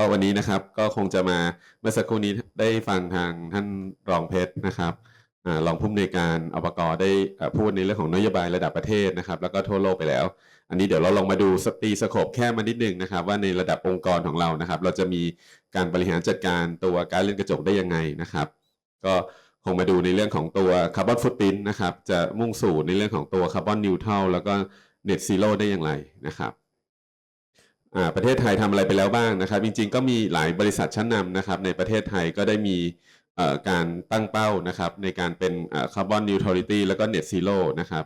ก็วันนี้นะครับก็คงจะมาเมื่อสักครู่นี้ได้ฟังทางท่านรองเพชรนะครับอรองผู้อำนวยการอบกได้พูดในเรื่องของนโยบายระดับประเทศนะครับ แล้วก็ทั่วโลกไปแล้ว อันนี้เดี๋ยวเราลองมาดูสตีสโคปแค่มานิดนึงนะครับ ว่าในระดับองค์กรของเรานะครับ เราจะมีการบริหารจัดการตัวการเลื่อนกระจกได้ยังไงนะครับ ก็คงมาดูในเรื่องของตัวคาร์บอนฟุตพิ้นนะครับ จะมุ่งสู่ในเรื่องของตัวคาร์บอนนิวทรัลแล้วก็เน็ตซีโร่ได้อย่างไรนะครับ ประเทศไทยทำอะไรไปแล้วบ้างนะครับ จริง ๆ ก็มีหลายบริษัทชั้นนำนะครับ ในประเทศไทยก็ได้มีการตั้งเป้านะครับ ในการเป็นคาร์บอนนิวทรัลิตี้แล้วก็เน็ตซีโร่นะครับ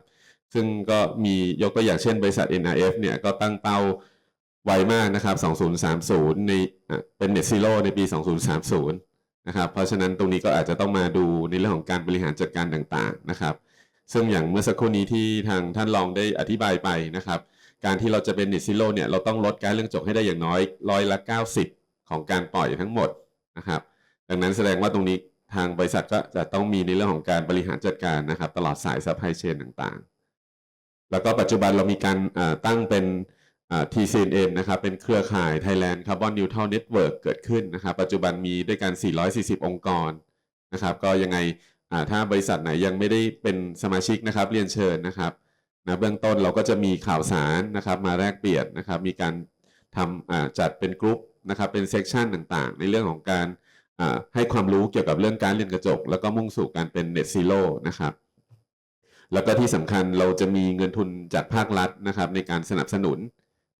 ซึ่งก็มียกตัวอย่างเช่นบริษัท NRF เนี่ยก็ตั้งเป้าไวมากนะครับ 2030 ในเป็น Net Zero ในปี 2030 นะครับ เพราะฉะนั้นตรงนี้ก็อาจจะต้องมาดูในเรื่องของการบริหารจัดการต่างๆนะครับ ซึ่งอย่างเมื่อสักครู่นี้ที่ทางท่านรองได้อธิบายไปนะครับ การที่เราจะเป็น Net Zero เนี่ยเราต้องลดการเรื่องจกให้ได้อย่างน้อยร้อยละ 90 ของการปล่อยทั้งหมดนะครับ ดังนั้นแสดงว่าตรงนี้ทางบริษัทก็จะต้องมีในเรื่องของการบริหารจัดการนะครับ ตลอดสายซัพพลายเชนต่างๆ แล้วก็ปัจจุบันเรามีการตั้งเป็น TCNN นะครับ เป็นเครือข่าย Thailand Carbon Neutral Network เกิดขึ้นนะครับ ปัจจุบันมีด้วยกัน 440 องค์กรนะครับ ก็ยังไงถ้าบริษัทไหนยังไม่ได้เป็นสมาชิกนะครับ เรียนเชิญนะครับ นะเบื้องต้นเราก็จะมีข่าวสารนะครับมาแลกเปลี่ยนนะครับ มีการทำจัดเป็นกลุ่มนะครับเป็นเซกชันต่างๆ ในเรื่องของการให้ความรู้เกี่ยวกับเรื่องการเรียนกระจก แล้วก็มุ่งสู่การเป็น Net Zero นะครับแล้วก็ที่สำคัญเราจะมีเงินทุนจากภาครัฐนะครับ ในการสนับสนุน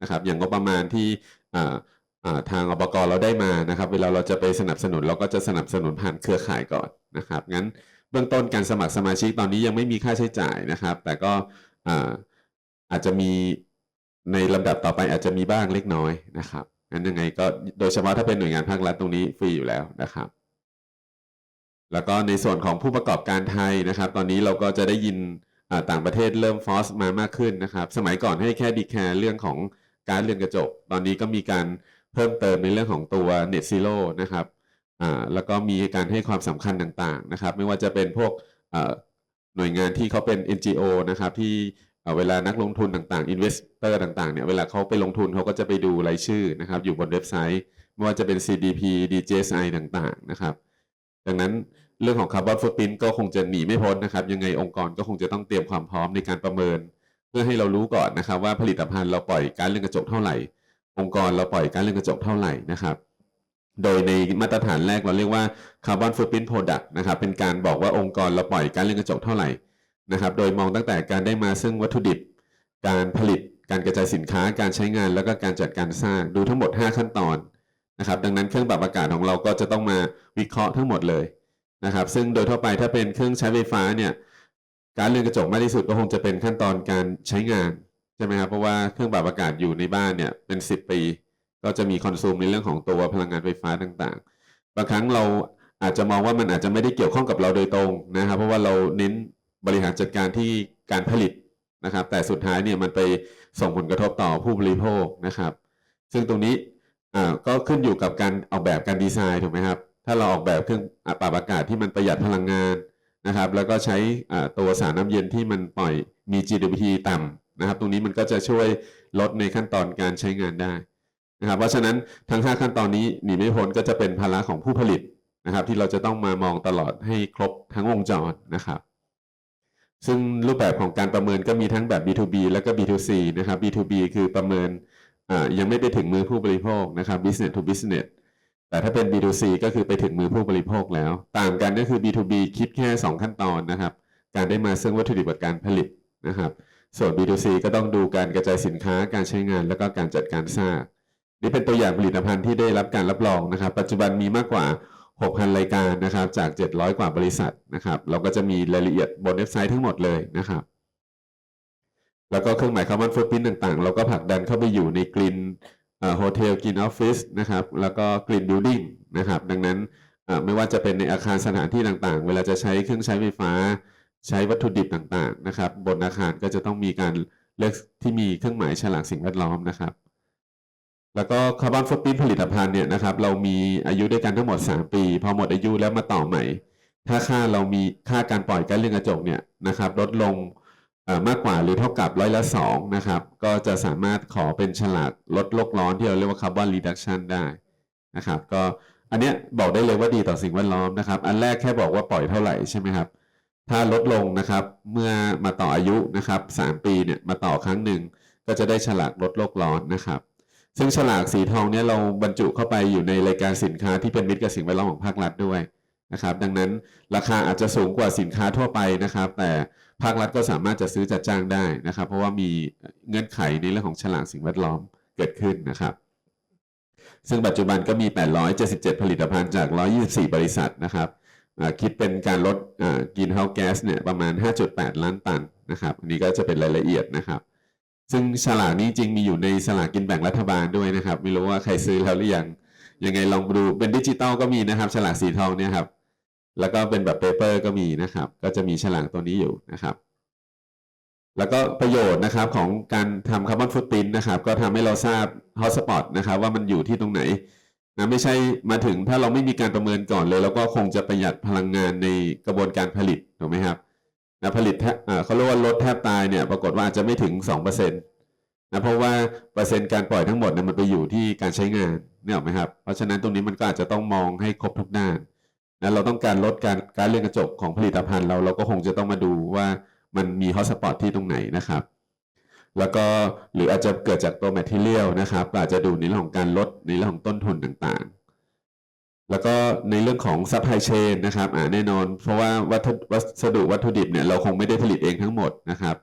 นะครับ อย่างงบประมาณที่อ่าอ่าทางอบกรเราได้มานะครับ เวลาเราจะไปสนับสนุนเราก็จะสนับสนุนผ่านเครือข่ายก่อนนะครับงั้นเบื้องต้นการสมัครสมาชิกตอนนี้ยังไม่มีค่าใช้จ่ายนะครับ แต่ก็ อ่าอาจจะมีในลำดับต่อไปอาจจะมีบ้างเล็กน้อยนะครับงั้นยังไงก็โดยเฉพาะถ้าเป็นหน่วยงานภาครัฐตรงนี้ฟรีอยู่แล้วนะครับ แล้วก็ในส่วนของผู้ประกอบการไทยนะครับ ตอนนี้เราก็จะได้ยินต่างประเทศเริ่มฟอสมามากขึ้นนะครับ สมัยก่อนให้แค่ดีแคร์เรื่องของการเรือนกระจก ตอนนี้ก็มีการเพิ่มเติมในเรื่องของตัว Net Zero นะครับ อ่า แล้วก็มีการให้ความสำคัญต่างๆนะครับ ไม่ว่าจะเป็นพวก หน่วยงานที่เขาเป็น NGO นะครับที่เวลานักลงทุนต่างๆ Investor ต่างๆเนี่ยเวลาเขาไปลงทุนเขาก็จะไปดูรายชื่อนะครับ อยู่บนเว็บไซต์ไม่ว่าจะเป็น CDP DJSI ต่างๆนะครับ ดังนั้นเรื่องของคาร์บอนฟุตพิ้นก็คงจะหนีไม่พ้นนะครับ ยังไงองค์กรก็คงจะต้องเตรียมความพร้อมในการประเมิน เพื่อให้เรารู้ก่อนนะครับ ว่าผลิตภัณฑ์เราปล่อยก๊าซเรือนกระจกเท่าไหร่ องค์กรเราปล่อยก๊าซเรือนกระจกเท่าไหร่นะครับ โดยในมาตรฐานแรกเราเรียกว่าคาร์บอนฟุตพิ้นโปรดักต์นะครับ เป็นการบอกว่าองค์กรเราปล่อยกาซเรือนกระจกเท่าไหร่นะครับ โดยมองตั้งแต่การได้มาซึ่งวัตถุดิบ การผลิต การกระจายสินค้า การใช้งาน แล้วก็การจัดการสร้าง ดูทั้งหมด 5 ขั้นตอนนะครับ ดังนั้นเครื่องปรับอากาศของเราก็จะต้องมาวิเคราะห์ทั้งหมดเลยนะครับ ซึ่งโดยทั่วไปถ้าเป็นเครื่องใช้ไฟฟ้าเนี่ยการเรือนกระจกมากที่สุดก็คงจะเป็นขั้นตอนการใช้งานใช่ไหมครับ เพราะว่าเครื่องปรับอากาศอยู่ในบ้านเนี่ยเป็น 10 ปี ก็จะมีคอนซูมในเรื่องของตัวพลังงานไฟฟ้าต่างๆ บางครั้งเราอาจจะมองว่ามันอาจจะไม่ได้เกี่ยวข้องกับเราโดยตรงนะครับ เพราะว่าเราเน้นบริหารจัดการที่การผลิตนะครับ แต่สุดท้ายเนี่ยมันไปส่งผลกระทบต่อผู้บริโภคนะครับ ซึ่งตรงนี้อ่าก็ขึ้นอยู่กับการออกแบบการดีไซน์ถูกไหมครับ ถ้าเราออกแบบเครื่องปรับอากาศที่มันประหยัดพลังงานนะครับ แล้วก็ใช้ตัวสารน้ำเย็นที่มันปล่อยมี GWP ต่ำนะครับ ตรงนี้มันก็จะช่วยลดในขั้นตอนการใช้งานได้ นะครับเพราะฉะนั้นทั้ง 5 ขั้นตอนนี้หนีไม่พ้นก็จะเป็นภาระของผู้ผลิตนะครับ ที่เราจะต้องมามองตลอดให้ครบทั้งวงจรนะครับ ซึ่งรูปแบบของการประเมินก็มีทั้งแบบ B2B แล้วก็ B2C นะครับ B2B คือประเมินยังไม่ไปถึงมือผู้บริโภคนะครับ business to business แต่ถ้าเป็น B2C ก็คือไปถึงมือผู้บริโภคแล้ว ต่างกันก็คือ B2B คิดแค่ 2 ขั้นตอนนะครับ การได้มาซึ่งวัตถุดิบกับการผลิตนะครับ ส่วน B2C ก็ต้องดูการกระจายสินค้าการใช้งาน แล้วก็การจัดการสร้าง นี่เป็นตัวอย่างผลิตภัณฑ์ที่ได้รับการรับรองนะครับ ปัจจุบันมีมากกว่า 6,000 รายการนะครับ จาก 700 กว่าบริษัทนะครับ เราก็จะมีรายละเอียดบนเว็บไซต์ทั้งหมดเลยนะครับ แล้วก็เครื่องหมายคาร์บอนฟุตพิ้นต่างๆ เราก็ผลักดันเข้าไปอยู่ในกรีนโฮเทลกรีนออฟฟิศนะครับ แล้วก็กรีนบิลดิ่งนะครับ ดังนั้นไม่ว่าจะเป็นในอาคารสถานที่ต่างๆ เวลาจะใช้เครื่องใช้ไฟฟ้า ใช้วัตถุดิบต่างๆ นะครับ บนอาคารก็จะต้องมีการเลือกที่มีเครื่องหมายฉลากสิ่งแวดล้อมนะครับ แล้วก็คาร์บอนฟุตพิ้นผลิตภัณฑ์เนี่ยนะครับเรามีอายุด้วยกันทั้งหมด 3 ปี พอหมดอายุแล้วมาต่อใหม่ ถ้าค่าเรามีค่าการปล่อยก๊าซเรือนกระจกเนี่ยนะครับลดลงมากกว่าหรือเท่ากับร้อยละสองนะครับก็จะสามารถขอเป็นฉลากลดโลกร้อนที่เราเรียกว่าคาร์บอนรีดักชันได้นะครับก็อันเนี้ยบอกได้เลยว่าดีต่อสิ่งแวดล้อมนะครับ อันแรกแค่บอกว่าปล่อยเท่าไหร่ใช่ไหมครับ ถ้าลดลงนะครับเมื่อมาต่ออายุนะครับสามปีเนี่ยมาต่อครั้งหนึ่งก็จะได้ฉลากลดโลกร้อนนะครับ ซึ่งฉลากสีทองเนี่ยเราบรรจุเข้าไปอยู่ในรายการสินค้าที่เป็นมิตรกับสิ่งแวดล้อมของภาครัฐด้วยนะครับ ดังนั้นราคาอาจจะสูงกว่าสินค้าทั่วไปนะครับ แต่ภาครัฐก็สามารถจะซื้อจัดจ้างได้นะครับ เพราะว่ามีเงื่อนไขในเรื่องของฉลากสิ่งแวดล้อมเกิดขึ้นนะครับ ซึ่งปัจจุบันก็มี 877 ผลิตภัณฑ์จาก 124 บริษัทนะครับคิดเป็นการลดกินเฮาแก๊สเนี่ยประมาณ 5.8 ล้านตันนะครับอันนี้ก็จะเป็นรายละเอียดนะครับ ซึ่งฉลากนี้จริงมีอยู่ในสลากกินแบ่งรัฐบาลด้วยนะครับ ไม่รู้ว่าใครซื้อแล้วหรือยังยังไงลองดูเป็นดิจิตอลก็มีนะครับ ฉลากสีทองเนี่ยครับ แล้วก็เป็นแบบเปเปอร์ก็มีนะครับ ก็จะมีฉลากตัวนี้อยู่นะครับ แล้วก็ประโยชน์นะครับของการทำคาร์บอนฟุตปรินนะครับ ก็ทำให้เราทราบฮอตสปอตนะครับ ว่ามันอยู่ที่ตรงไหนนะไม่ใช่มาถึงถ้าเราไม่มีการประเมินก่อนเลย แล้วก็คงจะประหยัดพลังงานในกระบวนการผลิตถูกไหมครับ นะผลิตเขาเรียกว่าลดแทบตายเนี่ยปรากฏว่าอาจจะไม่ถึง2%นะเพราะว่าเปอร์เซ็นต์การปล่อยทั้งหมดเนี่ยมันไปอยู่ที่การใช้งานเนี่ยหรอไหมครับ เพราะฉะนั้นตรงนี้มันก็อาจจะต้องมองให้ครบทุกด้านนะเราต้องการลดการการเรือนกระจกของผลิตภัณฑ์เราเราก็คงจะต้องมาดูว่ามันมีฮอตสปอตที่ตรงไหนนะครับ แล้วก็หรืออาจจะเกิดจากตัวแมทเทียลนะครับอาจจะดูในเรื่องของการลดในเรื่องของต้นทุนต่างๆ แล้วก็ในเรื่องของซัพพลายเชนนะครับอ่าแน่นอน เพราะว่าวัตถุวัสดุวัตถุดิบเนี่ยเราคงไม่ได้ผลิตเองทั้งหมดนะครับ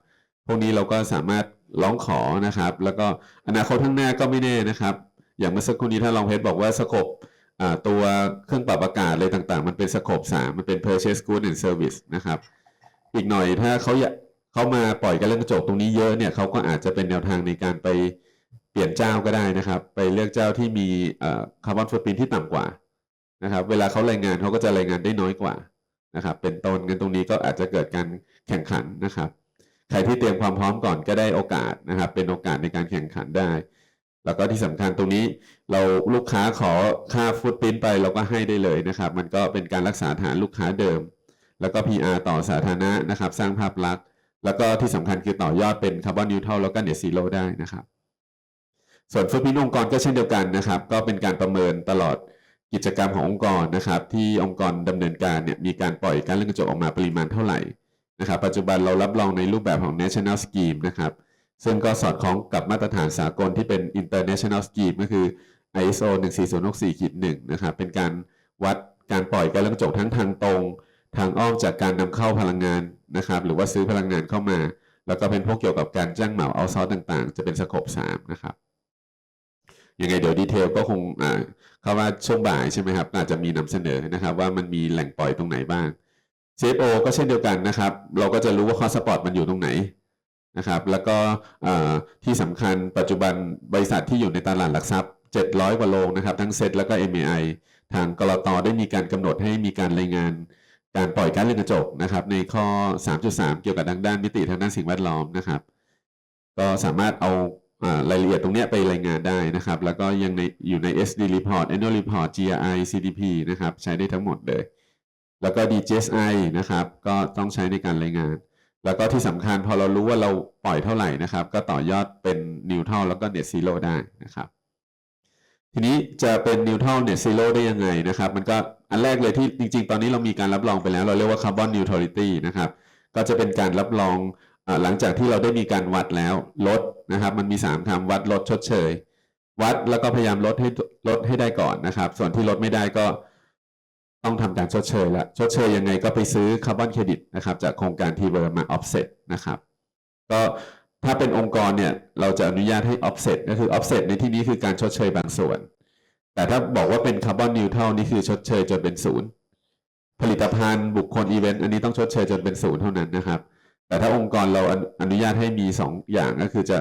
พวกนี้เราก็สามารถร้องขอนะครับ แล้วก็อนาคตข้างหน้าก็ไม่แน่นะครับ อย่างเมื่อสักครู่นี้ถ้าลองเพชรบอกว่าสกบตัวเครื่องปรับอากาศอะไรต่างๆ มันเป็นสกบสามมันเป็น purchase goods and service นะครับ อีกหน่อยถ้าเขาอยากเขามาปล่อยการเรื่องกระจกตรงนี้เยอะเนี่ยเขาก็อาจจะเป็นแนวทางในการไปเปลี่ยนเจ้าก็ได้นะครับ ไปเลือกเจ้าที่มีคาร์บอนฟุตปรินที่ต่ำกว่า นะครับ เวลาเขารายงานเขาก็จะรายงานได้น้อยกว่านะครับ เป็นต้นเงินตรงนี้ก็อาจจะเกิดการแข่งขันนะครับ ใครที่เตรียมความพร้อมก่อนก็ได้โอกาสนะครับ เป็นโอกาสในการแข่งขันได้ แล้วก็ที่สำคัญตรงนี้เราลูกค้าขอค่าฟุตปรินไปเราก็ให้ได้เลยนะครับ มันก็เป็นการรักษาฐานลูกค้าเดิม แล้วก็ PR ต่อสาธารณะนะครับ สร้างภาพลักษณ์แล้วก็ที่สำคัญคือต่อยอดเป็นคาร์บอนนิวทรัลแล้วก็เน t ซีโร่ได้นะครับ ส่วนฟุตพินองค์กรก็เช่นเดียวกันนะครับ ก็เป็นการประเมินตลอด กิจกรรมขององค์กรนะครับ ที่องค์กรดำเนินการเนี่ยมีการปล่อยการเล่นกระจกออกมาปริมาณเท่าไหร่นะครับปัจจุบันเรารับรองในรูปแบบของ national scheme นะครับซึ่งก็สอดคล้องกับมาตรฐานสากลที่เป็น international scheme ก็คือ ISO 14064-1นะครับเป็นการวัดการปล่อยการเล่นกระจกทั้งทางตรง ทางอ้อมจากการนำเข้าพลังงานนะครับหรือว่าซื้อพลังงานเข้ามา แล้วก็เป็นพวกเกี่ยวกับการจ้างเหมาเอาซอสต่างๆ จะเป็นสโคปสามนะครับ ยังไงเดี๋ยวดีเทลก็คงอ่าเข้าว่าช่วงบ่ายใช่ไหมครับอาจจะมีนำเสนอนะครับ ว่ามันมีแหล่งปล่อยตรงไหนบ้าง CFO ก็เช่นเดียวกันนะครับ เราก็จะรู้ว่าคอสปอร์ตมันอยู่ตรงไหนนะครับ แล้วก็อ่าที่สำคัญปัจจุบันบริษัทที่อยู่ในตลาดหลักทรัพย์ 700 กว่าโรงนะครับ ทั้งเซ็ตแล้วก็ MAI ทางกรตได้มีการกำหนดให้มีการรายงานการปล่อยก๊าซเรือนกระจกนะครับ ในข้อ 3.3 เกี่ยวกับทางด้านมิติทางด้านสิ่งแวดล้อมนะครับ ก็สามารถเอา รายละเอียดตรงนี้ไปรายงานได้นะครับ แล้วก็ยังในอยู่ใน SD report annual report GRI CDP นะครับ ใช้ได้ทั้งหมดเลย แล้วก็ DJSI นะครับ ก็ต้องใช้ในการรายงาน แล้วก็ที่สำคัญพอเรารู้ว่าเราปล่อยเท่าไหร่นะครับ ก็ต่อยอดเป็น neutral แล้วก็ net zero ได้นะครับ ทีนี้จะเป็น neutral net zero ได้ยังไงนะครับ มันก็อันแรกเลยที่จริง ๆ ตอนนี้เรามีการรับรองไปแล้ว เราเรียกว่า carbon neutrality นะครับ ก็จะเป็นการรับรอง หลังจากที่เราได้มีการวัดแล้วลดนะครับ มันมี 3คำวัดลดชดเชย วัดแล้วก็พยายามลดให้ลดให้ได้ก่อนนะครับ ส่วนที่ลดไม่ได้ก็ต้องทำการชดเชยละชดเชยยังไงก็ไปซื้อคาร์บอนเครดิตนะครับ จากโครงการทีเบอร์มา offset นะครับ ก็ถ้าเป็นองค์กรเนี่ยเราจะอนุญาตให้ offset ก็คือ offset ในที่นี้คือการชดเชยบางส่วน แต่ถ้าบอกว่าเป็นคาร์บอนนิวทรัลนี่คือชดเชยจนเป็นศูนย์ผลิตภัณฑ์บุคคลอีเวนต์อันนี้ต้องชดเชยจนเป็นศูนย์เท่านั้นนะครับ แต่ถ้าองค์กรเราอนุญาตให้มี 2 อย่างก็คือจะ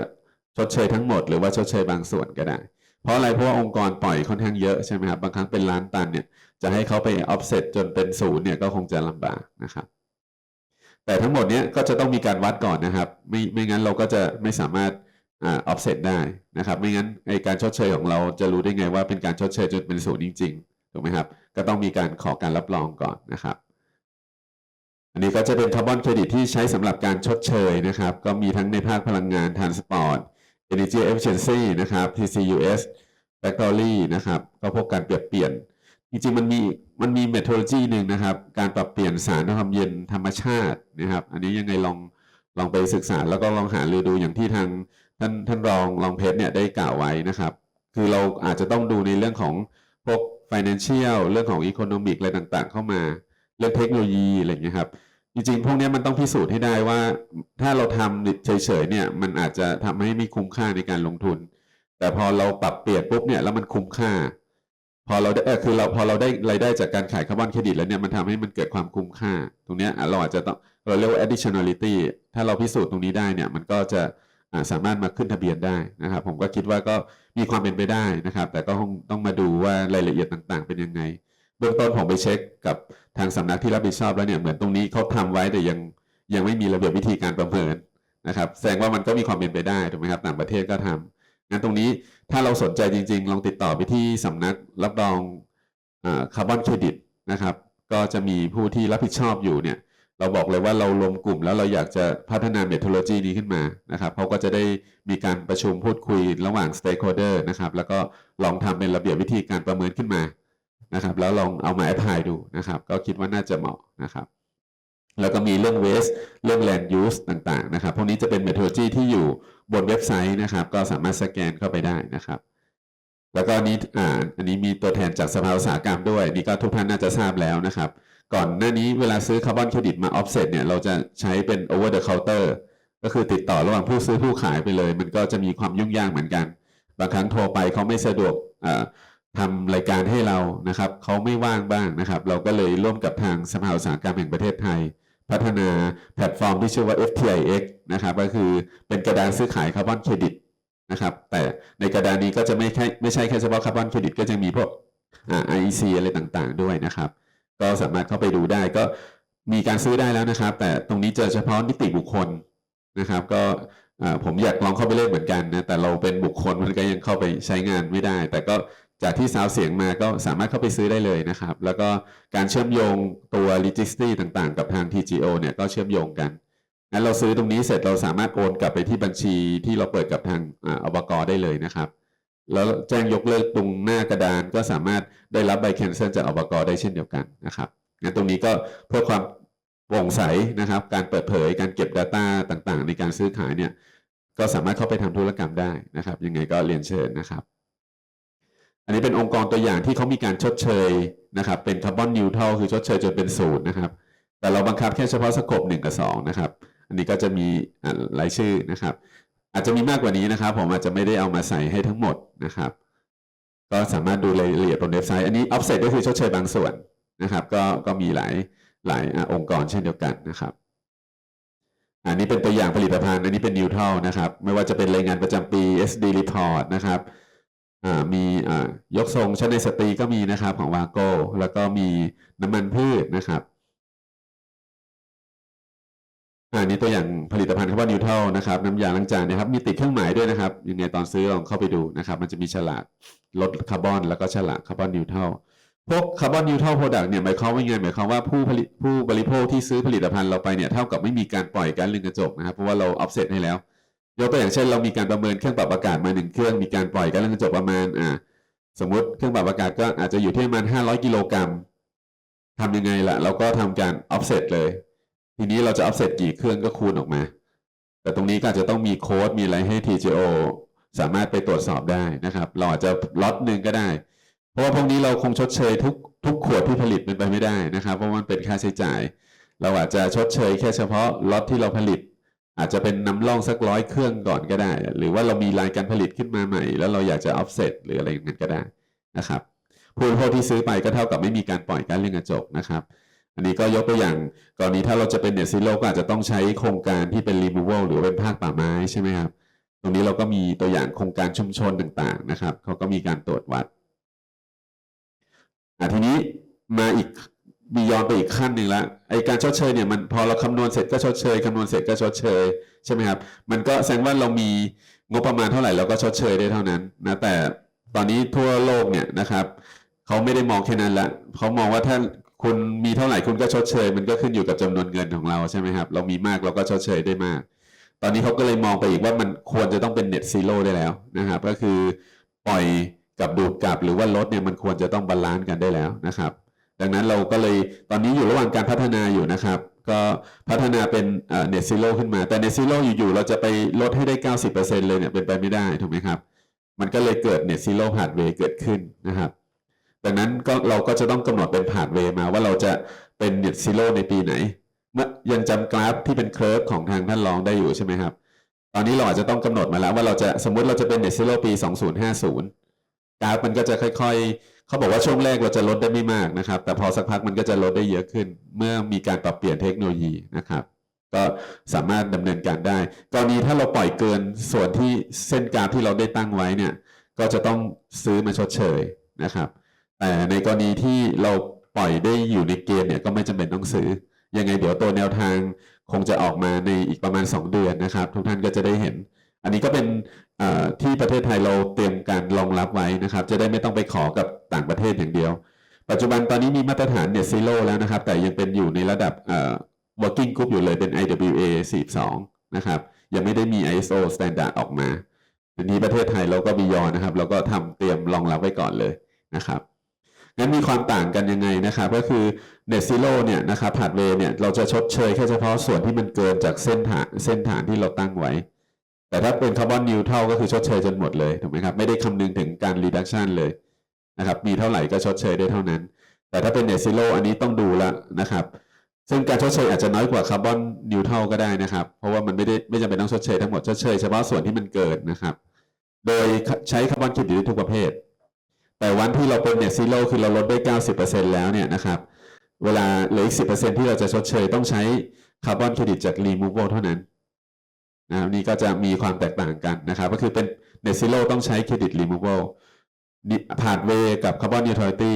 ชดเชยทั้งหมด หรือว่าชดเชยบางส่วนก็ได้ เพราะอะไรเพราะว่าองค์กรปล่อยค่อนข้างเยอะใช่ไหมครับบางครั้งเป็นล้านตันเนี่ยจะให้เขาไป offset จนเป็นศูนย์เนี่ยก็คงจะลำบากนะครับ แต่ทั้งหมดเนี้ยก็จะต้องมีการวัดก่อนนะครับ ไม่ไม่งั้นเราก็จะไม่สามารถอ่า offset ได้นะครับ ไม่งั้นไอการชดเชยของเราจะรู้ได้ไงว่าเป็นการชดเชยจนเป็นศูนย์จริงๆถูกไหมครับ ก็ต้องมีการขอการรับรองก่อนนะครับ อันนี้ก็จะเป็นคาร์บอนเครดิตที่ใช้สำหรับการชดเชยนะครับ ก็มีทั้งในภาคพลังงานทานสปอร์ต Energy Efficiency นะครับ TCUS factory นะครับ ก็พวกการเปรียบเปลี่ยน จริงๆ มันมีมันมี methodology หนึ่งนะครับ การปรับเปลี่ยนสารความเย็นธรรมชาตินะครับ อันนี้ยังไงลองลองไปศึกษาแล้วก็ลองหารือดูอย่างที่ทางท่านท่านรองรองเพชรเนี่ยได้กล่าวไว้นะครับ คือเราอาจจะต้องดูในเรื่องของพวก financial เรื่องของ economic อะไรต่างๆ เข้ามา เรื่องเทคโนโลยีอะไรอย่างเงี้ยครับ จริงๆ พวกนี้มันต้องพิสูจน์ให้ได้ว่า ถ้าเราทำเฉยๆเนี่ย มันอาจจะทำให้ไม่คุ้มค่าในการลงทุน แต่พอเราปรับเปลี่ยนปุ๊บเนี่ยแล้วมันคุ้มค่า พอเราได้คือเราพอเราได้รายได้จากการขายคาร์บอนเครดิตแล้วเนี่ยมันทำให้มันเกิดความคุ้มค่า ตรงนี้เราอาจจะต้องเราเรียกว่า additionality ถ้าเราพิสูจน์ตรงนี้ได้เนี่ยมันก็จะาสามารถมาขึ้นทะเบียนได้นะครับ ผมก็คิดว่าก็มีความเป็นไปได้นะครับ แต่ก็ต้องมาดูว่ารายละเอียดต่างๆ เป็นยังไง เบื้องต้นผมไปเช็คกับทางสำนักที่รับผิดชอบแล้วเนี่ยเหมือนตรงนี้เขาทำไว้แต่ยังยังไม่มีระเบียบวิธีการประเมินนะครับแสดงว่ามันก็มีความเป็นไปได้ถูกไหมครับต่างประเทศก็ทำงั้นตรงนี้ถ้าเราสนใจจริง ๆ ลองติดต่อไปที่สำนักรับรองคาร์บอนเครดิตนะครับ ก็จะมีผู้ที่รับผิดชอบอยู่เนี่ย เราบอกเลยว่าเรารวมกลุ่มแล้วเราอยากจะพัฒนาเมท o โลจีนี้ขึ้นมานะครับเขาก็จะได้มีการประชุมพูดคุยระหว่าง stakeholder นะครับ แล้วก็ลองทำเป็นระเบียบวิธีการประเมินขึ้นมา นะครับ แล้วลองเอามาแอพพลายดูนะครับ ก็คิดว่าน่าจะเหมาะนะครับ แล้วก็มีเรื่อง waste เรื่อง land use ต่างๆนะครับ พวกนี้จะเป็น methodology ที่อยู่บนเว็บไซต์นะครับ ก็สามารถสแกนเข้าไปได้นะครับแล้วก็นี้อ่าอันนี้มีตัวแทนจากสภาอุตสาหกรรมด้วย นี่ก็ทุกท่านน่าจะทราบแล้วนะครับ ก่อนหน้านี้เวลาซื้อคาร์บอนเครดิตมา offset เนี่ย เราจะใช้เป็น over the counter ก็คือติดต่อระหว่างผู้ซื้อผู้ขายไปเลย มันก็จะมีความยุ่งยากเหมือนกัน บางครั้งโทรไปเขาไม่สะดวกอ่า ทำรายการให้เรานะครับเขาไม่ว่างบ้างนะครับ เราก็เลยร่วมกับทางสภาอุตสาหกรรมแห่งประเทศไทย พัฒนาแพลตฟอร์มที่ชื่อว่า FTIX นะครับก็คือเป็นกระดานซื้อขายคาร์บอนเครดิตนะครับแต่ในกระดานนี้ก็จะไม่แค่ไม่ใช่แค่เฉพาะคาร์บอนเครดิตก็จะมีพวกอ่า IEC อะไรต่างๆ ด้วยนะครับ ก็สามารถเข้าไปดูได้ก็มีการซื้อได้แล้วนะครับ แต่ตรงนี้เจอเฉพาะนิติบุคคลนะครับ ก็อ่าผมอยากลองเข้าไปเล่นเหมือนกันนะแต่เราเป็นบุคคลมันก็ยังเข้าไปใช้งานไม่ได้ แต่ก็ จากที่ซาวเสียงมาก็สามารถเข้าไปซื้อได้เลยนะครับ แล้วก็การเชื่อมโยงตัว registry ต่างๆ กับทาง TGO เนี่ยก็เชื่อมโยงกันงั้นเราซื้อตรงนี้เสร็จเราสามารถโอนกลับไปที่บัญชีที่เราเปิดกับทางอ่าอบกได้เลยนะครับ แล้วแจ้งยกเลิกตรงหน้ากระดานก็สามารถได้รับใบแคนเซิลจากอบกได้เช่นเดียวกันนะครับงั้นตรงนี้ก็เพื่อความโปร่งใสนะครับ การเปิดเผยการเก็บ Data ต่างๆ ในการซื้อขายเนี่ยก็สามารถเข้าไปทำธุรกรรมได้นะครับ ยังไงก็เรียนเชิญนะครับ อันนี้เป็นองค์กรตัวอย่างที่เขามีการชดเชยนะครับเป็นคาร์บอนนิวทรัลคือชดเชยจนเป็นศูนย์นะครับแต่เราบังคับแค่เฉพาะสกบหนึ่งกับสองนะครับอันนี้ก็จะมีอ่ารายชื่อนะครับ อาจจะมีมากกว่านี้นะครับ ผมอาจจะไม่ได้เอามาใส่ให้ทั้งหมดนะครับ ก็สามารถดูรายละเอียดบนเว็บไซต์อันนี้ offset ก็คือชดเชยบางส่วนนะครับ ก็ก็มีหลายหลายองค์กรเช่นเดียวกันนะครับอันนี้เป็นตัวอย่างผลิตภัณฑ์ อันนี้เป็นนิวทรัลนะครับ ไม่ว่าจะเป็นรายงานประจำปี SD report นะครับ มียกทรงชั้นในสตรีก็มีนะครับของวาโก้แล้วก็มีน้ำมันพืชนะครับอันนี้ตัวอย่างผลิตภัณฑ์คาร์บอนนิวทรัลนะครับน้ำยาล้างจานนะครับมีติดเครื่องหมายด้วยนะครับยังไงตอนซื้อลองเข้าไปดูนะครับ มันจะมีฉลากลดคาร์บอน แล้วก็ฉลากคาร์บอนนิวทรัลพวกคาร์บอนนิวทรัลโปรดักต์เนี่ยหมายความว่าไงหมายความว่าผู้ผลิตผู้บริโภคที่ซื้อผลิตภัณฑ์เราไปเนี่ยเท่ากับไม่มีการปล่อยก๊าซเรือนกระจกนะครับเพราะว่าเราออฟเซ็ตให้แล้ว ยกตัวอย่างเช่น เรามีการประเมินเครื่องปรับอากาศมาหนึ่งเครื่อง มีการปล่อยก๊าซเรือนกระจกประมาณอ่าสมมติเครื่องปรับอากาศก็อาจจะอยู่ที่ประมาณ500กิโลกรัมทำยังไงล่ะ เราก็ทำการออฟเซตเลย ทีนี้เราจะออฟเซตกี่เครื่องก็คูณออกมา แต่ตรงนี้ก็อาจจะต้องมีโค้ดมีอะไรให้ TGO สามารถไปตรวจสอบได้นะครับ เราอาจจะล็อตหนึ่งก็ได้ เพราะว่าพวกนี้เราคงชดเชยทุกทุกขวดที่ผลิตเป็นไปไม่ได้นะครับ เพราะมันเป็นค่าใช้จ่าย เราอาจจะชดเชยแค่เฉพาะล็อตที่เราผลิต อาจจะเป็นนำร่องสักร้อยเครื่องก่อนก็ได้ หรือว่าเรามีรายการผลิตขึ้นมาใหม่ แล้วเราอยากจะ offset หรืออะไรอย่างนั้นก็ได้นะครับผู้บริโภคที่ซื้อไปก็เท่ากับไม่มีการปล่อยกาซเรือนกระจกนะครับ อันนี้ก็ยกตัวอย่างกรณีถ้าเราจะเป็นเน็ตซีโร่ก็อาจจะต้องใช้โครงการที่เป็น removal หรือเป็นภาคป่าไม้ใช่ไหมครับตรงนี้เราก็มีตัวอย่างโครงการชุมชนต่างๆนะครับเขาก็มีการตรวจวัดอะทีนี้มาอีก มีย้อนไปอีกขั้นหนึ่งละไอการชดเชยเนี่ยมันพอเราคำนวณเสร็จก็ชดเชยคำนวณเสร็จก็ชดเชยใช่ไหมครับ มันก็แสดงว่าเรามีงบประมาณเท่าไหร่เราก็ชดเชยได้เท่านั้นนะแต่ตอนนี้ทั่วโลกเนี่ยนะครับเขาไม่ได้มองแค่นั้นละเขามองว่าถ้าคุณมีเท่าไหร่คุณก็ชดเชย มันก็ขึ้นอยู่กับจำนวนเงินของเราใช่ไหมครับ เรามีมากเราก็ชดเชยได้มาก ตอนนี้เขาก็เลยมองไปอีกว่ามันควรจะต้องเป็นเน็ตซีโร่ได้แล้วนะครับก็คือปล่อยกับดูดกลับหรือว่าลดเนี่ยมันควรจะต้องบาลานซ์กันได้แล้วนะครับ ดังนั้นเราก็เลยตอนนี้อยู่ระหว่างการพัฒนาอยู่นะครับ ก็พัฒนาเป็นเน็ตซิโ o ขึ้นมา แต่เน็ตซิโ o อยู่ๆเราจะไปลดให้ได้ 90%เลยเนี่ยเป็นไปไม่ได้ถูกไหมครับ มันก็เลยเกิดเน็ตซิโ o ผ่านเวเกิดขึ้นนะครับดังนั้นก็เราก็จะต้องกำหนดเป็นผ่านเวมาว่าเราจะเป็นเน็ตซิโ o ในปีไหนเมื่อยังจำกราฟที่เป็นเคอร์ฟของทางท่านรองได้อยู่ใช่ไหมครับ ตอนนี้เราอาจจะต้องกำหนดมาแล้วว่าเราจะสมมุติเราจะเป็นเน็ตซิโ o ปี 2050กราฟมันก็จะค่อย ๆ เขาบอกว่าช่วงแรกเราจะลดได้ไม่มากนะครับ แต่พอสักพักมันก็จะลดได้เยอะขึ้น เมื่อมีการปรับเปลี่ยนเทคโนโลยีนะครับ ก็สามารถดำเนินการได้กรณีถ้าเราปล่อยเกินส่วนที่เส้นกราฟที่เราได้ตั้งไว้เนี่ย ก็จะต้องซื้อมาชดเชยนะครับ แต่ในกรณีที่เราปล่อยได้อยู่ในเกณฑ์เนี่ยก็ไม่จำเป็นต้องซื้อยังไงเดี๋ยวตัวแนวทางคงจะออกมาในอีกประมาณ 2 เดือนนะครับ ทุกท่านก็จะได้เห็น อันนี้ก็เป็นที่ประเทศไทยเราเตรียมการรองรับไว้นะครับ จะได้ไม่ต้องไปขอกับ ต่างประเทศอย่างเดียว ปัจจุบันตอนนี้มีมาตรฐานเนี่ยซีโร่แล้วนะครับ แต่ยังเป็นอยู่ในระดับ working group อยู่เลยเป็น IWA 42 นะครับ ยังไม่ได้มี ISO standard ออกมาทีนี้ประเทศไทยเราก็มียอนะครับ เราก็ทำเตรียมรองรับไว้ก่อนเลยนะครับงั้นมีความต่างกันยังไงนะครับก็คือ Net Zero เนี่ยนะครับผ่านเวเนี่ยเราจะชดเชยแค่เฉพาะส่วนที่มันเกินจากเส้นฐานเส้นฐานที่เราตั้งไว้ แต่ถ้าเป็นคาร์บอนนิวเทลก็คือชดเชยจนหมดเลยถูกไหมครับไม่ได้คำนึงถึงการ reduction เลย นะครับมีเท่าไหร่ก็ชดเชยได้เท่านั้น แต่ถ้าเป็น Net Zero อันนี้ต้องดูล้วนะครับ ซึ่งการชดเชยอาจจะน้อยกว่าคาร์บอนนิวเทลก็ได้นะครับ เพราะว่ามันไม่ได้ไม่จำเป็นต้องชดเชยทั้งหมดชดเชยเฉพาะส่วนที่มันเกินนะครับ โดยใช้คาร์บอนเครดิตทุกประเภท แต่วันที่เราเป็นเนซีโร่คือเราลดได้90%แล้วเนี่ยนะครับเวลาเหลืออีก10%ที่เราจะชดเชยต้องใช้คาร์บอนเครดิตจาก removal เท่านั้นนะครับนี่ก็จะมีความแตกต่างกันนะครับ ก็คือเป็น net zero ต้องใช้เครดิต removal ผ่านเวกับ carbon neutrality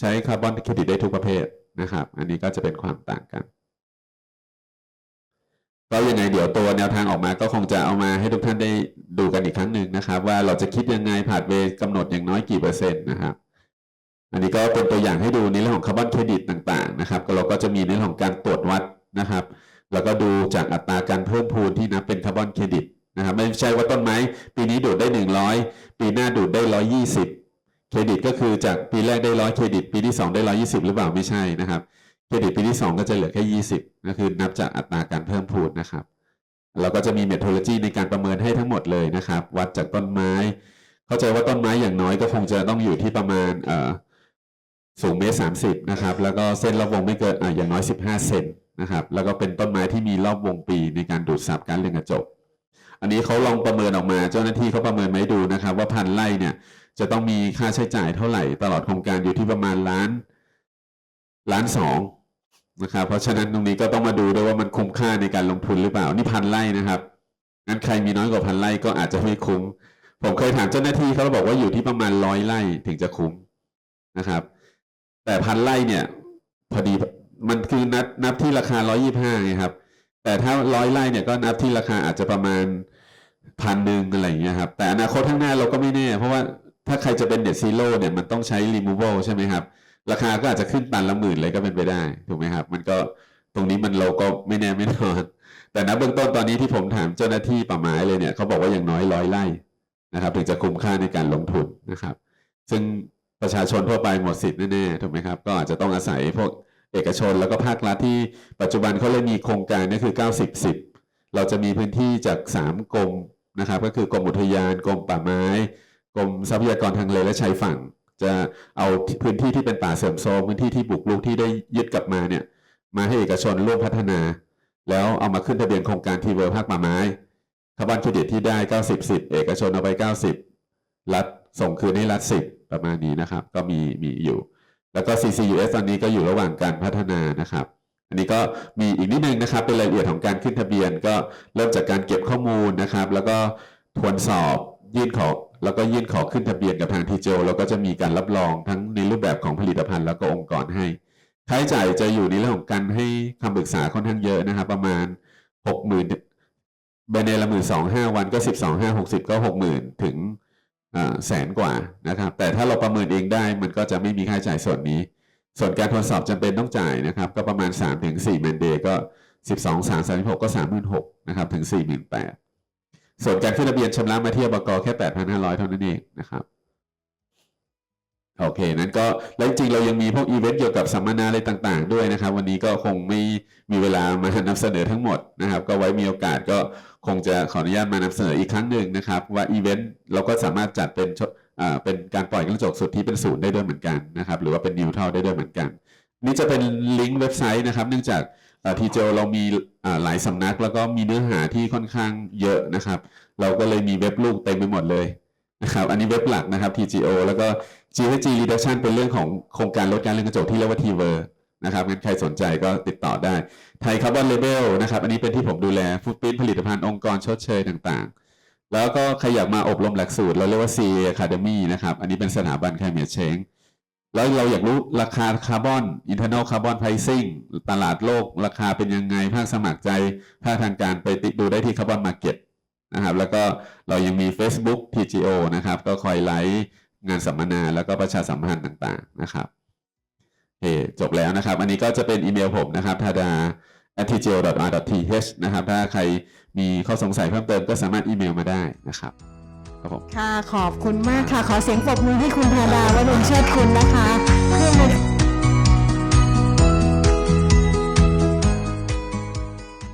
ใช้คาร์บอนเครดิตได้ทุกประเภทนะครับ อันนี้ก็จะเป็นความต่างกัน ก็ยังไงเดี๋ยวตัวแนวทางออกมาก็คงจะเอามาให้ทุกท่านได้ดูกันอีกครั้งหนึ่งนะครับ ว่าเราจะคิดยังไงผ่านเวกำหนดอย่างน้อยกี่เปอร์เซ็นต์นะครับอันนี้ก็เป็นตัวอย่างให้ดูในเรื่องของคาร์บอนเครดิตต่างๆนะครับเราก็จะมีในเรื่องของการตรวจวัดนะครับ แล้วก็ดูจากอัตราการเพิ่มพูนที่นับเป็นคาร์บอนเครดิต นะครับไม่ใช่ว่าต้นไม้ ปีนี้ดูดได้ 100 ปีหน้าดูดได้ 120 เครดิตก็คือจากปีแรกได้ร้อยเครดิต ปีที่ 2 ได้ 120 หรือเปล่าไม่ใช่นะครับ เครดิตปีที่ 2 ก็จะเหลือแค่ 20ก็คือนับจากอัตราการเพิ่มพูนนะครับเราก็จะมีเมทโลจีในการประเมินให้ทั้งหมดเลยนะครับ วัดจากต้นไม้ เข้าใจว่าต้นไม้อย่างน้อยก็คงจะต้องอยู่ที่ประมาณเอ่อสูงเมตรสามสิบนะครับ แล้วก็เส้นรอบวงไม่เกินอะอย่างน้อยสิบห้าเซนนะครับ แล้วก็เป็นต้นไม้ที่มีรอบวงปีในการดูดซับการเรือนกระจก อันนี้เขาลองประเมินออกมา เจ้าหน้าที่เขาประเมินมาให้ดูนะครับ ว่าพันไร่เนี่ยจะต้องมีค่าใช้จ่ายเท่าไหร่ ตลอดโครงการอยู่ที่ประมาณล้านล้านสองนะครับเพราะฉะนั้นตรงนี้ก็ต้องมาดูด้วยว่ามันคุ้มค่าในการลงทุนหรือเปล่านี่พันไร่นะครับงั้นใครมีน้อยกว่าพันไร่ก็อาจจะไม่คุ้ม ผมเคยถามเจ้าหน้าที่เขาบอกว่าอยู่ที่ประมาณร้อยไร่ถึงจะคุ้มนะครับ แต่พันไร่เนี่ยพอดีมันคือนับนับที่ราคาร้อยี่ห้าไงครับ แต่ถ้าร้อยไร่เนี่ยก็นับที่ราคาอาจจะประมาณ พันหนึ่งอะไรอย่างเงี้ยครับ แต่อนาคตข้างหน้าเราก็ไม่แน่ เพราะว่าถ้าใครจะเป็นเด็ดซีโร่เนี่ยมันต้องใช้ removal ใช่ไหมครับ ราคาก็อาจจะขึ้นตันละหมื่นเลยก็เป็นไปได้ ถูกไหมครับ มันก็ตรงนี้มันเราก็ไม่แน่ไม่นอน แต่ณเบื้องต้นตอนนี้ที่ผมถามเจ้าหน้าที่ป่าไม้เลยเนี่ยเขาบอกว่าอย่างน้อยร้อยไร่นะครับถึงจะคุ้มค่าในการลงทุนนะครับ ซึ่งประชาชนทั่วไปหมดสิทธิ์แน่ๆถูกไหมครับ ก็อาจจะต้องอาศัยพวกเอกชนแล้วก็ภาครัฐที่ปัจจุบันเขาเลยมีโครงการนี่คือ 90 10 เราจะมีพื้นที่จาก 3กรมนะครับ ก็คือกรมอุทยานกรมป่าไม้กรมทรัพยากรทางเลและชายฝั่ง จะเอาพื้นที่ที่เป็นป่าเสื่อมโทรมพื้นที่ที่บุกรุกที่ได้ยึดกลับมาเนี่ยมาให้เอกชนร่วมพัฒนา แล้วเอามาขึ้นทะเบียนโครงการทีเวอร์ภาคป่าไม้คาร์บอนเครดิตที่ได้ 90 10 เอกชนเอาไป 90 รัฐส่งคืนให้รัฐ 10 ประมาณนี้นะครับ ก็มีมีอยู่ แล้วก็ CCUS ตอนนี้ก็อยู่ระหว่างการพัฒนานะครับ อันนี้ก็มีอีกนิดนึงนะครับ เป็นรายละเอียดของการขึ้นทะเบียน ก็เริ่มจากการเก็บข้อมูลนะครับ แล้วก็ทวนสอบยื่นขอแล้วก็ยื่นขอขึ้นทะเบียนกับทางทีเจแล้วก็จะมีการรับรองทั้งในรูปแบบของผลิตภัณฑ์แล้วก็องค์กรให้ค่าใช้จ่ายจะอยู่ในเรื่องของการให้คำปรึกษาค่อนข้างเยอะนะครับ ประมาณหกหมื่นเบเนละหมื่นสองห้าวันก็สิบสองห้าหกสิบก็หกหมื่นถึงแสนกว่านะครับ แต่ถ้าเราประเมินเองได้มันก็จะไม่มีค่าใช้จ่ายส่วนนี้ ส่วนการทดสอบจำเป็นต้องจ่ายนะครับ ก็ประมาณสามถึงสี่แมนเดย์ก็สิบสองสามสิบหกก็สามหมื่นหกนะครับถึงสี่หมื่นแปดส่วนการขึ้นทะเบียนชำระมาเที่อบกแค่แปดพันห้าร้อยเท่านั้นเองนะครับโอเค นั้นก็แล้วจริงเรายังมีพวกอีเวนต์เกี่ยวกับสัมมนาอะไรต่างๆ ด้วยนะครับ วันนี้ก็คงไม่มีเวลามานำเสนอทั้งหมดนะครับ ก็ไว้มีโอกาสก็คงจะขออนุญาตมานำเสนออีกครั้งหนึ่งนะครับ ว่าอีเวนต์เราก็สามารถจัดเป็น เป็นการปล่อยกระจกสุดที่เป็นศูนย์ได้ด้วยเหมือนกันนะครับหรือว่าเป็นนิวทรัลได้ด้วยเหมือนกัน นี่จะเป็นลิงก์เว็บไซต์นะครับ เนื่องจากทีเจเรามีหลายสำนัก แล้วก็มีเนื้อหาที่ค่อนข้างเยอะนะครับ เราก็เลยมีเว็บลูกเต็มไปหมดเลยนะครับอันนี้เว็บหลักนะครับ TGO แล้วก็ GHG Reduction เป็นเรื่องของโครงการลดการเรือนกระจกที่เรียกว่า TVer นะครับงั้นใครสนใจก็ติดต่อได้ไทยคาร์บอนเลเบลนะครับ อันนี้เป็นที่ผมดูแลฟุตปรินผลิตภัณฑ์องค์กรชดเชยต่างๆ แล้วก็ใครอยากมาอบรมหลักสูตร เราเรียกว่า CA Academy นะครับ อันนี้เป็นสถาบัน Climate Change แล้วเราอยากรู้ราคาคาร์บอน internal carbon pricing ตลาดโลกราคาเป็นยังไง ภาคสมัครใจ ภาคทางการไปติดดูได้ที่ Carbon Market นะครับ แล้วก็เรายังมี Facebook TGO นะครับ ก็คอยไลฟ์งานสัมมนา แล้วก็ประชาสัมพันธ์ต่างๆนะครับโอเคจบแล้วนะครับ อันนี้ก็จะเป็นอีเมลผมนะครับ ทาดา t g l r t h นะครับ ถ้าใครมีข้อสงสัยเพิ่มเติมก็สามารถอีเมลมาได้นะครับครับผม ค่ะ ขอบคุณมากค่ะ ขอเสียงปรบมือให้คุณธาดาวรุณเชิดคุณนะคะเพื่อ